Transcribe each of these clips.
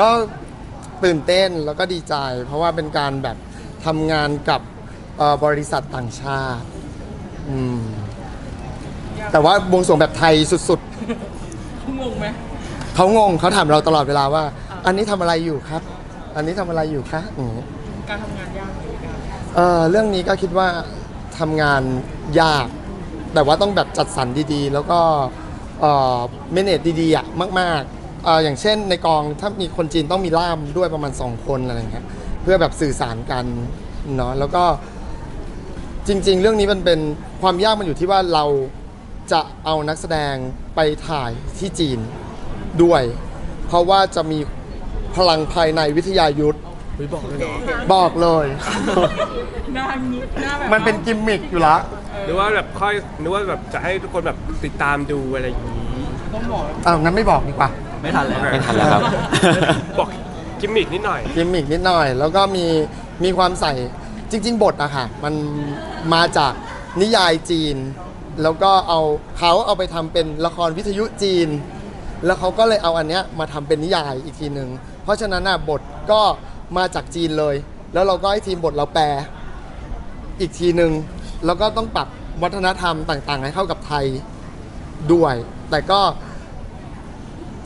ก็ตื่นเต้นแล้วก็ดีใจ เพราะว่าเป็นการแบบทำงานกับเอ่อบริษัทต่างชาติอืมแต่ว่าบวงสรวงแบบไทยสุดงงไหมๆ เขางงเขาถามเราตลอดเวลาว่า อันนี้ทำอะไรอยู่ครับ อันนี้ทำอะไรอยู่คะอย่างนี้ การทำงานยากไหมการเอ่อเรื่องนี้ก็คิดว่าทำงานยาก แต่ว่าต้องแบบจัดสรรดีๆ แล้วก็เอ่อเมเนจดีๆอะมากๆเอ่ออย่างเช่นในกองถ้ามีคนจีนต้องมีล่ามด้วยประมาณ 2 คนอะไรอย่างเงี้ยเพื่อแบบสื่อสารกันเนาะแล้วก็จริง ๆ เรื่องนี้มันเป็นความยากมันอยู่ที่ว่าเราจะเอานักแสดงไปถ่ายที่จีนด้วย เพราะว่าจะมีพลังภายในวิทยายุทธบอกเลยเนาะบอกเลย หน้างี้หน้าแบบมันเป็นกิมมิคอยู่ละหรือว่าแบบค่อยหรือว่าแบบจะให้ทุกคนแบบติดตามดูอะไรอย่างนี้ ต้องบอกอ้าวงั้นไม่บอกดีกว่า ไม่ทันแล้ว ไม่ทันแล้วครับ บอกกิมมิกนิดหน่อย กิมมิกนิดหน่อย แล้วก็มีมีความใส่จริง ๆ บทอะค่ะ มันมาจากนิยายจีน แล้วก็เอาเขาเอาไปทำเป็นละครวิทยุจีน แล้วเขาก็เลยเอาอันเนี้ยมาทำเป็นนิยายอีกทีหนึ่งเพราะฉะนั้นน่ะบทก็มาจากจีนเลย แล้วเราก็ให้ทีมบทเราแปล อีกทีหนึ่งแล้วก็ต้องปรับวัฒนธรรมต่างๆ ให้เข้ากับไทยด้วย แต่ก็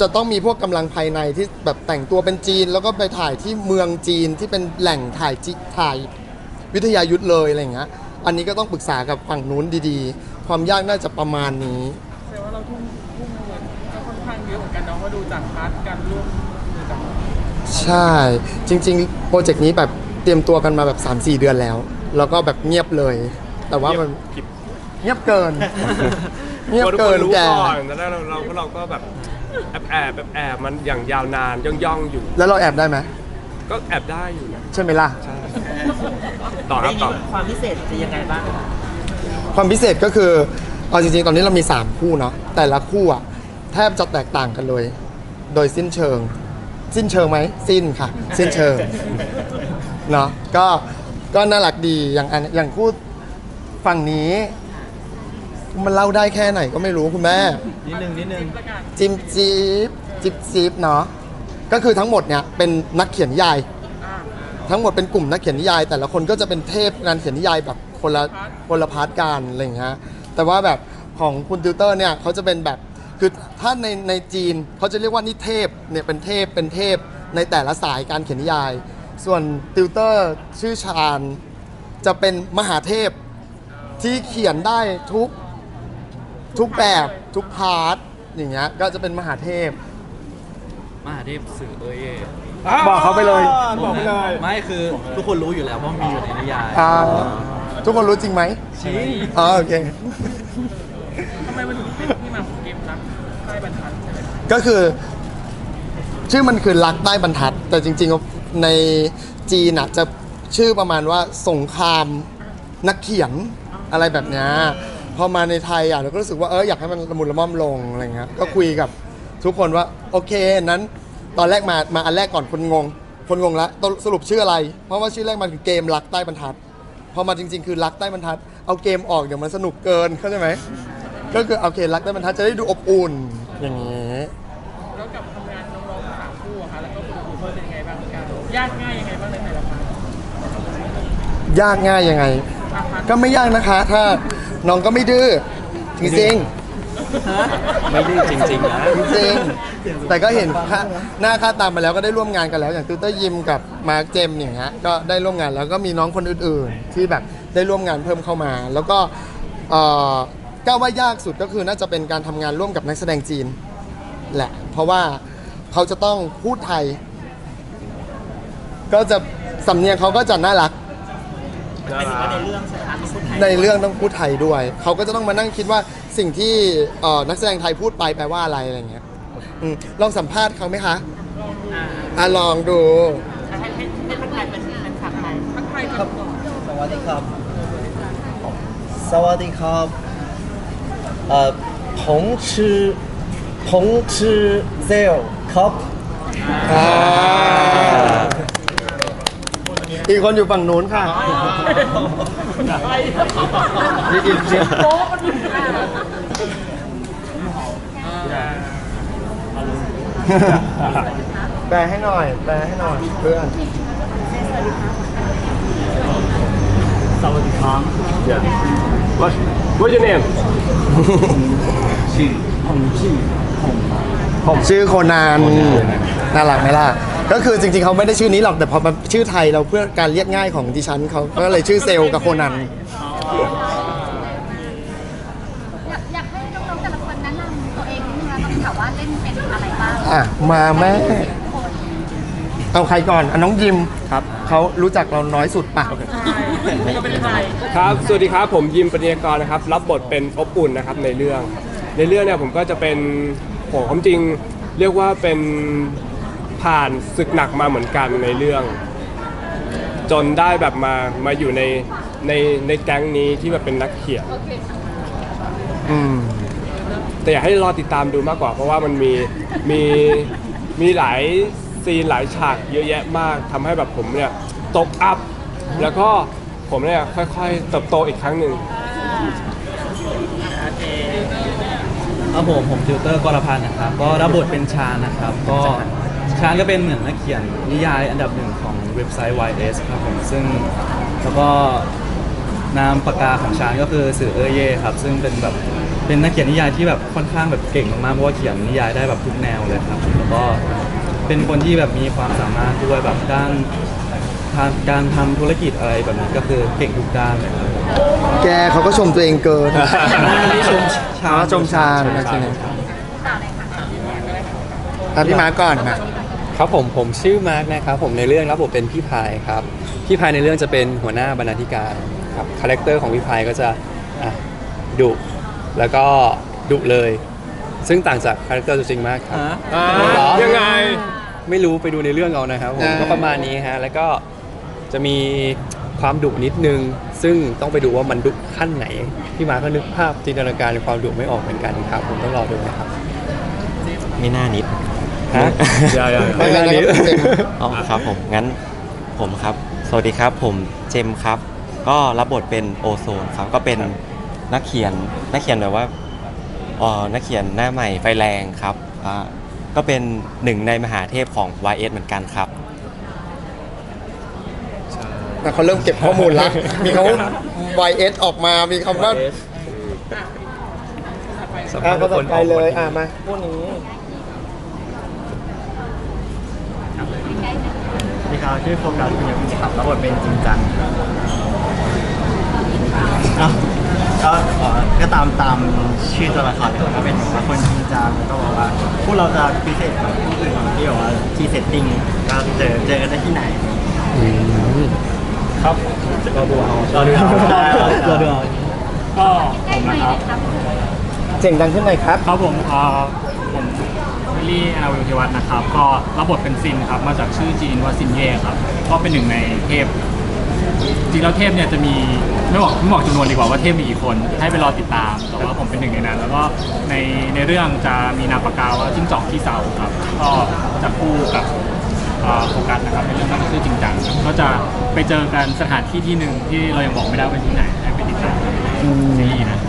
จะต้องมีพวกกำลังภายในที่แบบแต่งตัวเป็นจีน แล้วก็ไปถ่ายที่เมืองจีนที่เป็นแหล่งถ่ายจิถ่ายวิทยายุทธเลยอะไรอย่างเงี้ย อันนี้ก็ต้องปรึกษากับฝั่งนู้นดีๆ ความยากน่าจะประมาณนี้ แสดงว่าเราทุ่มทุ่มเงินก็ค่อนข้างเยอะเหมือนกันเนาะว่าดูจากพาร์ทการร่วมมือกับใช่ จริงๆ โปรเจกต์นี้แบบเตรียมตัวกันมาแบบ 3-4 เดือนแล้ว แล้วก็แบบเงียบเลย แต่ว่ามันเงียบเงียบเกินเงียบทุกเกิคนนรู้แก ก่อนแล้วเราเราเราก็แบบ แอบแอบแบบแอบมันอย่างยาวนานย่องย่องๆอยู่ แล้วเราแอบได้ไหมก็แอบได้อยู่นะใช่ไหมล่ะ ใช่ต่อครับต่อ ความพิเศษจะยังไงบ้างความพิเศษก็คือ เอาจริงๆ ตอนนี้เรามี 3 คู่เนาะ แต่ละคู่อะแทบจะแตกต่างกันเลย โดยสิ้นเชิง สิ้นเชิงไหม สิ้นค่ะ สิ้นเชิง เนาะ ก็ ก็น่ารักดี อย่างอันอย่างคู่ฝั่งนี้ มันเล่าได้แค่ไหนก็ไม่รู้คุณแม่ นิดนึงนิดนึงประกาศจิมจีบจิบจีบเนาะก็คือทั้งหมดเนี่ยเป็นนักเขียนนิยายอ่าทั้งหมดเป็นกลุ่มนักเขียนนิยาย แต่ละคนก็จะเป็นเทพงานเขียนนิยายแบบคนละคนละพาร์ทการอะไรอย่างเงี้ยแต่ว่าแบบของคุณติวเตอร์เนี่ยเขาจะเป็นแบบคือถ้าในในจีนเขาจะเรียกว่านิเทพเนี่ยเป็นเทพเป็นเทพในแต่ละสายการเขียนนิยาย ส่วนติวเตอร์ชื่อชาญจะเป็นมหาเทพที่เขียนได้ทุก ทุกแบบทุกพาร์ทอย่างเงี้ยก็จะเป็นมหาเทพ มหาเทพสื่อเอยเย่บอกเขาไปเลย บอกไปเลย ไม่คือทุกคนรู้อยู่แล้วเพราะมันมีอยู่ในนิยายอ่าทุกคนรู้จริงไหมจริงอ๋อโอเคทำไมมันถึงเป็นที่มาของเกมรักใต้บรรทัดใช่ไหมก็คือ ชื่อมันคือรักใต้บรรทัด แต่จริงๆในจีนอะจะชื่อประมาณว่าสงครามนักเขียนอะไรแบบเนี้ย พอมาในไทยอะเราก็รู้สึกว่าเอออยากให้มันละมุนละม่อมลงอะไรเงี้ยก็คุยกับทุกคนว่าโอเคนั้นตอนแรกมามาอันแรกก่อนคนงง คนงงแล้วตสรุปชื่ออะไร เพราะว่าชื่อแรกมันคือเกมรักใต้บรรทัดพอมาจริง ๆ คือรักใต้บรรทัด เอาเกมออกเดี๋ยวมันสนุกเกินเข้าใจไหมก็คือโอเครักใต้บรรทัดจะได้ดูอบอุ่นอย่างนี้แล้วกับทำงานน้องๆสามคู่อะค่ะแล้วก็คุณครูเป็นยังไงบ้างการยากง่ายยังไงบ้างในแต่ละพาร์ทยากง่ายยังไงอะพาร์ทก็ไม่ยากนะคะ ถ้า น้องก็ไม่ดื้อจริงไม่ดื้อจริงๆนะๆจริงๆแต่ก็เห็นค่าหน้าค่าตามมาแล้วก็ได้ร่วมงานกันแล้ว อย่างตูเตอร์ยิมกับมาร์คเจมส์อย่างเงี้ยก็ได้ร่วมงานแล้วก็มีน้องคนอื่นๆ ที่แบบได้ร่วมงานเพิ่มเข้ามา แล้วก็เอ่อก้าวว่ายากสุดก็คือน่าจะเป็นการทำงานร่วมกับนักแสดงจีนแหละ เพราะว่าเขาจะต้องพูดไทย ก็จะสำเนียงเขาก็จะน่ารักน่าหมายถึงรัว่ากในเรื่องใช่ไหมคะมีคนไทย ในเรื่องต้องพูดไทยด้วย เขาก็จะต้องมานั่งคิดว่าสิ่งที่เอ่อนักแสดงไทยพูดไปแปลว่าอะไรอะไรเงี้ยอืมลองสัมภาษณ์เขาไหมคะอ่าอะลองดู ให้ให้ให้ทักทายเป็นเป็นคำไทยทักทายกันก่อนสวัสดีครับ สวัสดีครับเอ่อผมชื่อผมชื่อเซลครับ อ่าอีกคนอยู่ฝั่งนู้นค่ะนี่อินเสียงโป๊ะมันอยู่อ่าแปลให้หน่อย แปลให้หน่อยเพื่อน Yeah. What What's your name ชื่อโคนานน่ารักไหมล่ะ ก็คือจริงๆเขาไม่ได้ชื่อนี้หรอกแต่พอมาชื่อไทยเราเพื่อการเรียกง่ายของดิฉันเขาก็เลยชื่อเซลล์กับโคนัน อยากอยากให้น้องๆแต่ละคนแนะนำตัวเองนิดนึงนะต้องถามว่าเล่นเป็นอะไรบ้างอะ มาแม่ เอาใครก่อนอะน้องยิมครับ เขารู้จักเราน้อยสุดปะก็เป็นใครครับ สวัสดีครับ ผมยิมปริยากรนะครับ รับบทเป็นอบอุ่นนะครับในเรื่อง ในเรื่องเนี่ยผมก็จะเป็นโหความจริงเรียกว่าเป็น ผ่านศึกหนักมาเหมือนกันในเรื่อง จนได้แบบมามาอยู่ในในในแก๊งนี้ที่แบบเป็นนักเขียนอืมแต่อยากให้รอติดตามดูมากกว่า เพราะว่ามันมีมีมีหลายซีนหลายฉากเยอะแยะมากทำให้แบบผมเนี่ยตกอัพ แล้วก็ผมเนี่ยค่อยๆเติบโตอีกครั้งหนึ่ง ครับผมผมติวเตอร์กรพันธ์นะครับ ก็รับบทเป็นชาญนะครับ ก็ ชาญก็เป็นเหมือนนักเขียนนิยายอันดับหนึ่งของเว็บไซต์ YS ครับผมซึ่งแล้วก็นามปากกาของชาญก็คือสื่อเอเย่ครับ ซึ่งเป็นแบบเป็นนักเขียนนิยายที่แบบค่อนข้างแบบเก่งมากๆเพราะว่าเขียนนิยายได้แบบทุกแนวเลยครับแล้วก็เป็นคนที่แบบมีความสามารถด้วยแบบด้านทางการทำธุรกิจอะไรแบบนี้ก็คือเก่งทุกด้านเลยครับแกเขาก็ชมตัวเองเกินนี่ชมชาญอ๋อชมชาญโอเคอะพี่มาร์คก่อนมา ครับผมผมชื่อมาร์กนะครับผมในเรื่องรับบทเป็นพี่พายครับพี่พายในเรื่องจะเป็นหัวหน้าบรรณาธิการครับคาแรคเตอร์ของพี่พายก็จะอะดุแล้วก็ดุเลย ซึ่งต่างจากคาแรคเตอร์ตัวจริงมากครับเหรอ ยังไง ไม่รู้ไปดูในเรื่องเอานะครับผมอ่า ก็ประมาณนี้ฮะแล้วก็จะมีความดุนิดนึง ซึ่งต้องไปดูว่ามันดุขั้นไหนพี่มาร์คก็นึกภาพจินตนาการในความดุไม่ออกเหมือนกันครับ ผมต้องรอดูนะครับ ไม่น่านิด ฮะอย่าอย่าไม่เป็นไรครับเต็มอ๋อครับผม งั้นผมครับ สวัสดีครับ ผมเจมส์ครับ ก็รับบทเป็นโอโซนครับ ก็เป็นนักเขียน นักเขียนแบบว่าอ๋อนักเขียนหน้าใหม่ไฟแรงครับอ่าก็เป็นหนึ่งในมหาเทพของ YS เหมือนกันครับแต่เขาเริ่มเก็บข้อมูลแล้ว มีเขา YS ออกมา มีคำว่าสัมอะภาษณ์ก็ต่อไปเลยคนออกอะมาพวกนี้ นี่ครับชื่อโฟกัสคุณยมิครับรับบทเป็นจริงจังอ้าวก็เอ่อก็ตามตามชื่อตัวละครเลยครับก็เป็นแบบว่าคนจริงจังแล้วก็บอกว่าพวกเราจะพิเศษกว่าผู้อื่นที่แบบว่าที่เซตติ้งก็เจอเจอกันได้ที่ไหนครับรอดูเอารอดูเอารอดูเอาก็ผมนะครับเสียงดังขึ้นหน่อยครับครับผมเอ่อ พิลลี่อนาวิลทิวัฒน์นะครับ ก็รับบทเป็นซินครับ มาจากชื่อจีนว่าซินเย่ครับ ก็เป็นหนึ่งในเทพ จริงแล้วเทพเนี่ยจะมีไม่บอกไม่บอกจำนวนดีกว่าว่าเทพมีกี่คน ให้ไปรอติดตาม แต่ว่าผมเป็นหนึ่งในนั้น แล้วก็ในในเรื่องจะมีนามปากกาว่าจิ้งจอกที่เสาครับ ก็จะคู่กับโฟกัสนะครับในเรื่องนั้นก็คือจริงจังก็จะไปเจอกันสถานที่ที่หนึ่งที่เรายังบอกไม่ได้ว่าเป็นที่ไหนให้ไปติดตามซีรีส์นะ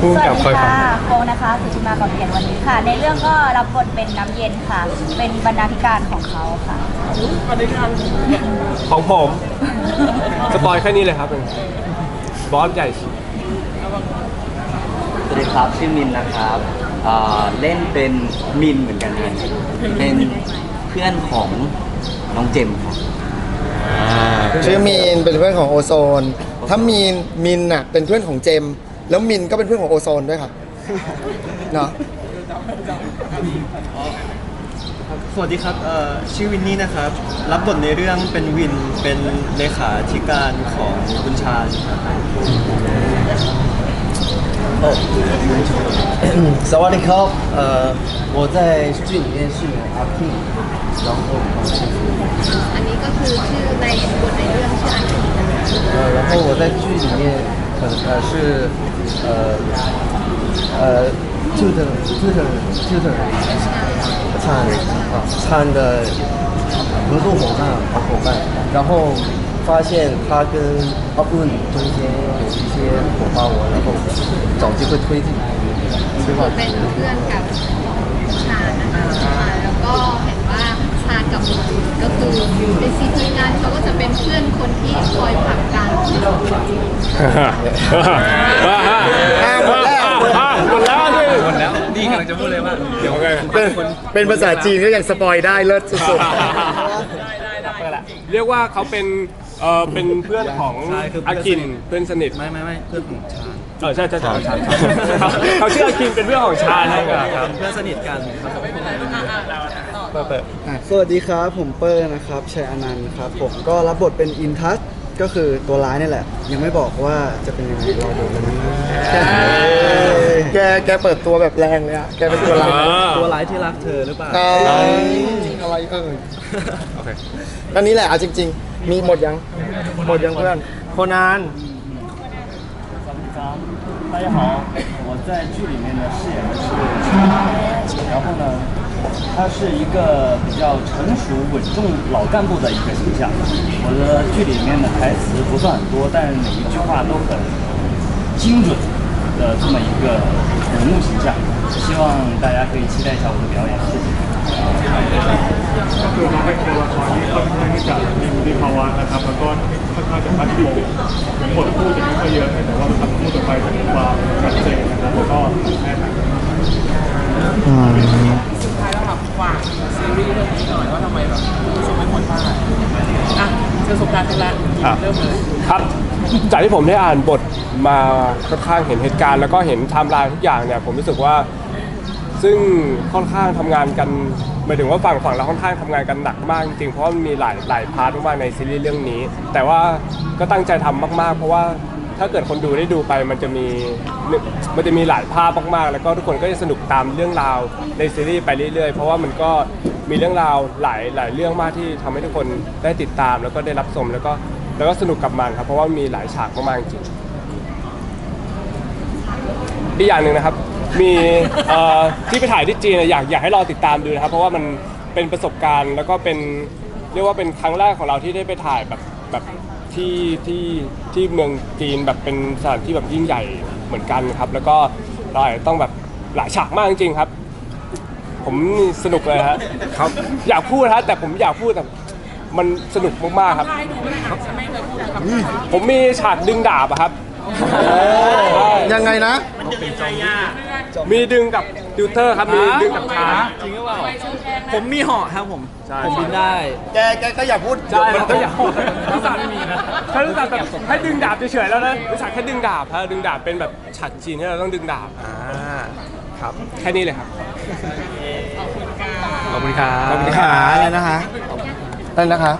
ผู้กำกับคอยฟังโฟนะคะสุชิมาก่อนเปลี่ยนวันนี้ค่ะ ในเรื่องก็รับบทเป็นน้ำเย็นค่ะ เป็นบรรณาธิการของเขาค่ะอันนี้การของผม สปอยแค่นี้เลยครับบอสใหญ่ สวัสดีครับชื่อมินนะครับเอ่อเล่นเป็นมินเหมือนกันครับเป็นเพื่อนของน้องเจมส์ครับ ชื่อมีนเป็นเพื่อนของโอโซน ถ้ามีนมินน่ะเป็นเพื่อนของเจมส์ แล้วมินก็เป็นเพื่อนของโอโซนด้วยค่ะเนาะสวัสดีครับเอ่อชื่อวินนี่นะครับ รับบทในเรื่องเป็นวิน เป็นเลขาธิการของคุณชาญสวัสดีครับเอ่อ我在剧里面是阿 King 然后อันนี้ก็คือชื่อในบทในเรื่องชื่ออันนี้然后我在剧里面可能呃是呃呃 tutor tutor tutor 灿啊灿的合作伙伴好伙伴，然后发现他跟阿布中间有一些火花，我然后找机会推进，对吧？ กับชานะค่ะแล้วก็เห็นว่าชาญกับมูจูนก็คือในซีทีงานเขาก็จะเป็นเพื่อนคนที่คอยผลักดันอ่าหมดแล้วหมดแล้วสิหมดแล้วนี่กำลังจะพูดเลยว่าเดี๋ยวเป็นเป็นภาษาจีนก็ยังสปอยได้เลิศสุดเรียกว่าเขาเป็นเออเป็นเพื่อนของใช่คือเพื่อาอนสนิท กินเพื่อนสนิท ไม่ไม่ไม่เพื่อนของชาญ เออใช่ใช่ใช่ใช่ใช่เขาชื่ออากินเป็นเพื่อนของชาญนะครับ เพื่อนสนิทกันครับ เปิดเปิด อ่ะสวัสดีครับ ผมเปอร์นะครับชัยอนันต์ครับผมก็รับบทเป็นอินทัศก็คือตัวร้ายนี่แหละ ยังไม่บอกว่าจะเป็นยังไงรอดูกันนะ ๆแกแกเปิดตัวแบบแรงเลยอะแกเป็นตัวร้าย ตัวร้ายที่รักเธอหรือเปล่า เอ้ยอะไรเอ่ย โอเค ก็นี่แหละเอาจริง ๆ มีหมดยัง หมดยังเพื่อน โคนัน 大家好，我在剧里面呢饰演的是然后呢， 他是一个比较成熟稳重老干部的一个形象。我的剧里面的台词不算很多，但是每一句话都很精准的这么一个人物形象。希望大家可以期待一下我的表演，谢谢。 ก็คือน้องเป็นตัวละครที่ค่อนข้างที่จะมีวุฒิภาวะนะครับ แล้วก็ค่อนข้างจะมั่นคงถึงบทพูดจะไม่ค่อยเยอะแต่ว่าคำพูดต่อไปจะมีความ เจอสงกรารกันแล้วอะ เริ่มเลยครับจากที่ผมได้อ่านบทมาค่อนข้างเห็นเหตุการณ์แล้วก็เห็นไทม์ไลน์ทุกอย่างเนี่ยผมรู้สึกว่า ซึ่งค่อนข้างทำงานกันหมายถึงว่าฝั่งฝั่งเราค่อนข้างทำงานกันหนักมากจริงๆเพราะว่ามันมีหลายหลายพาร์ทมากๆในซีรีส์เรื่องนี้ แต่ว่าก็ตั้งใจทำมากๆ เพราะว่าถ้าเกิดคนดูได้ดูไปมันจะมี มันจะมีหลายภาพมากๆ แล้วก็ทุกคนก็จะสนุกตามเรื่องราวในซีรีส์ไปเรื่อยๆ เพราะว่ามันก็มีเรื่องราวหลายหลายเรื่องมากที่ทำให้ทุกคนได้ติดตามแล้วก็ได้รับชมแล้วก็แล้วก็สนุกกับมันครับเพราะว่ามีหลายฉากมากๆจริงอีกอย่างหนึ่งนะครับ มีเอ่อที่ไปถ่ายที่จีนอะอยากอยากให้รอติดตามดูนะครับ เพราะว่ามันเป็นประสบการณ์แล้วก็เป็นเรียกว่าเป็นครั้งแรกของเราที่ได้ไปถ่ายแบบแบบที่ที่ที่เมืองจีนแบบเป็นสถานที่แบบยิ่งใหญ่ เหมือนกันครับ แล้วก็เราอาจจะต้องแบบหลายฉากมากจริงๆครับ ผมนี่สนุกเลยฮะครับ อยากพูดฮะแต่ผมอยากพูดแต่มันสนุกมากๆครับ ให้ดูไม่ได้ครับฉันไม่เคยพูดนะครับผมมีฉากดึงดาบอะครับยังไงนะมีดึง กับติวเตอร์ครับมีดึงกับขา จริงหรือเปล่าผมมีเหาะครับผม ใช่ ผมบินได้ แกแกก็อย่าพูดใช่มันก็อยากรู้สึกไม่มีนะถ้ารู้สึกแบบให้ดึงดาบเฉยๆแล้วนะรู้สึกแค่ดึงดาบฮะดึงดาบเป็นแบบฉากจีนที่เราต้องดึงดาบอ่าครับ แค่นี้เลยครับ ขอบคุณครับขอบคุณคขารับอะไรนะคะอะไรนะคะ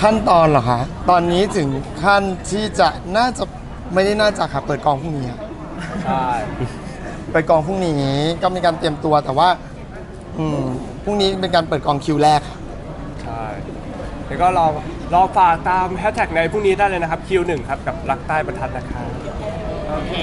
ขั้นตอนเหรอคะ ตอนนี้ถึงขั้นที่จะน่าจะไม่ได้น่าจะค่ะเปิดกองพรุ่งนี้ค่ะ ใช่เปิดกองพรุ่งนี้ก็มีการเตรียมตัวแต่ว่า อืมพรุ่งนี้เป็นการเปิดกองคิวแรกค่ะใช่แล้วก็รอรอฝากตามแฮชแท็กในพรุ่งนี้ได้เลยนะครับ Q1 ครับกับรักใต้บรรทัดนะครับ โอเค